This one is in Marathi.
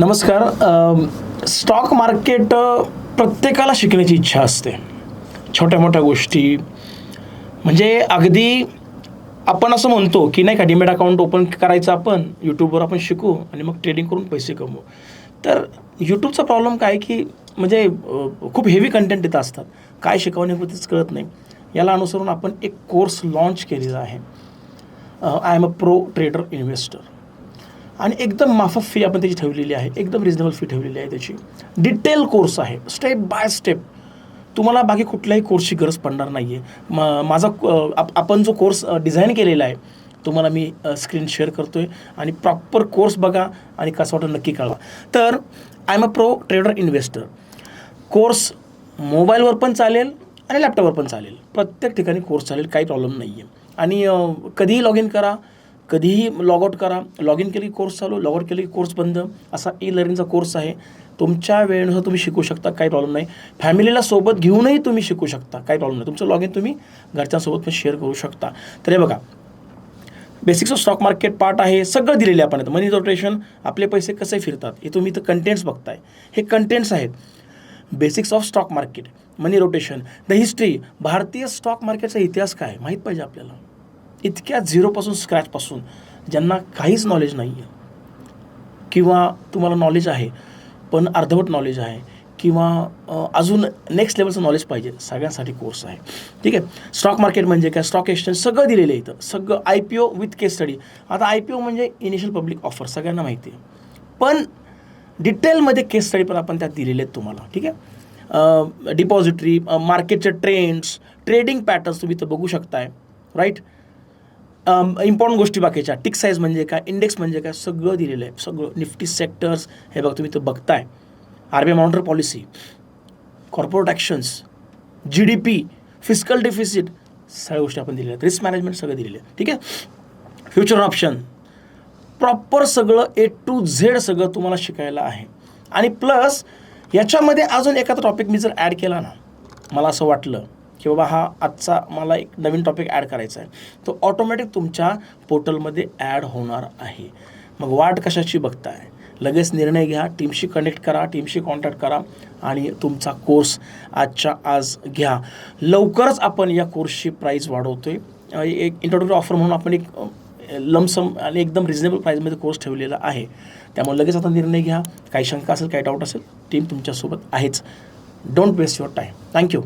नमस्कार स्टॉक मार्केट प्रत्येकाला शिकण्याची इच्छा असते. छोट्या मोठ्या गोष्टी. म्हणजे अगदी आपण असं म्हणतो की नाही का डिमेट अकाउंट ओपन करायचं आपण यूट्यूबवर आपण शिकू आणि मग ट्रेडिंग करून पैसे कमवू. तर यूट्यूबचा प्रॉब्लेम काय की म्हणजे खूप हेवी कंटेंट तिथं असतात. काय शिकवण्याबद्दलच कळत नाही. याला अनुसरून आपण एक कोर्स लॉन्च केलेला आहे. I am a pro trader investor आणि एकदम माफक फी आपण त्याची ठेवलेली आहे. एकदम रिजनेबल फी ठेवलेली आहे त्याची. डिटेल कोर्स आहे. स्टेप बाय स्टेप तुम्हाला बाकी कुठल्याही कोर्सची गरज पडणार नाही आहे म माझा आप- आपण जो कोर्स डिझाईन केलेला आहे तुम्हाला मी स्क्रीन शेअर करतो आहे आणि प्रॉपर कोर्स बघा आणि कसं वाटतं नक्की कळवा. तर I am a pro trader investor course मोबाईलवर पण चालेल आणि लॅपटॉपवर पण चालेल. प्रत्येक ठिकाणी कोर्स चालेल काही प्रॉब्लेम नाही आहे आणि कधीही लॉग इन करा. कधीही लॉग आउट करा. लॉग इन केली कोर्स चालू लॉग आउट केली की कोर्स बंद. असा ई लर्निंगचा कोर्स आहे. तुमच्या वेळेनुसार तुम्ही शिकू शकता काही प्रॉब्लेम नाही. फॅमिलीला सोबत घेऊनही तुम्ही शिकू शकता काही प्रॉब्लेम नाही. तुमचं लॉग इन तुम्ही घरच्यांसोबत पण शेअर करू शकता. तर हे बघा. Basics of stock market part आहे. सगळं दिलेलं आहे आपण मनी रोटेशन आपले पैसे कसे फिरतात? हे तुम्ही इथं कंटेंट्स बघताय. हे कंटेंट्स आहेत. Basics of stock market money rotation the history भारतीय स्टॉक मार्केटचा इतिहास काय? माहीत पाहिजे आपल्याला. इतक्या झिरोपासून स्क्रॅचपासून ज्यांना काहीच नॉलेज नाही आहे किंवा तुम्हाला नॉलेज आहे पण अर्धवट नॉलेज आहे किंवा अजून नेक्स्ट लेवलचं नॉलेज पाहिजे सगळ्यांसाठी कोर्स आहे. ठीक आहे? स्टॉक मार्केट म्हणजे काय? स्टॉक एक्सचेंज सगळं दिलेलं आहे इथं. सगळं I P O with case study आता आय पी ओ म्हणजे इनिशियल पब्लिक ऑफर सगळ्यांना माहिती आहे. पण डिटेलमध्ये केस स्टडी पण आपण त्यात दिलेले आहेत तुम्हाला. ठीक आहे? डिपॉझिटरी मार्केटचे ट्रेंड्स ट्रेडिंग पॅटर्न्स तुम्ही इथं बघू शकताय. राईट इम्पॉर्टंट गोष्टी बाकीच्या. टिक साईज म्हणजे काय? इंडेक्स म्हणजे काय? सगळं दिलेलं आहे. सगळं. निफ्टी सेक्टर्स हे बघ तुम्ही इथं बघताय. R B I monetary policy corporate actions G D P fiscal deficit सगळ्या गोष्टी आपण दिलेल्या आहेत. रिस्क मॅनेजमेंट सगळं दिलेलं आहे. ठीक आहे? फ्युचर ऑप्शन प्रॉपर सगळं ए टू झेड सगळं तुम्हाला शिकायला आहे. आणि प्लस याच्यामध्ये अजून एखादा टॉपिक मी जर ॲड केला ना मला असं वाटलं की बाबा हा आजचा मला एक नवीन टॉपिक ॲड करायचा आहे. तो ऑटोमॅटिक तुमच्या पोर्टलमध्ये ॲड होणार आहे. मग वाट कशाची बघताय? लगेच निर्णय घ्या टीमशी कनेक्ट करा टीमशी कॉन्टॅक्ट करा आणि तुमचा कोर्स आजच्या आज घ्या. लवकरच आपण या कोर्सची प्राईस वाढवतोय. आहे एक इंट्रोडक्टरी ऑफर म्हणून आपण एक लमसम आणि एकदम रिजनेबल प्राईजमध्ये कोर्स ठेवलेला आहे. त्यामुळे लगेच आता निर्णय घ्या. काही शंका असेल काही डाऊट असेल टीम तुमच्यासोबत आहेच. Don't waste your time thank you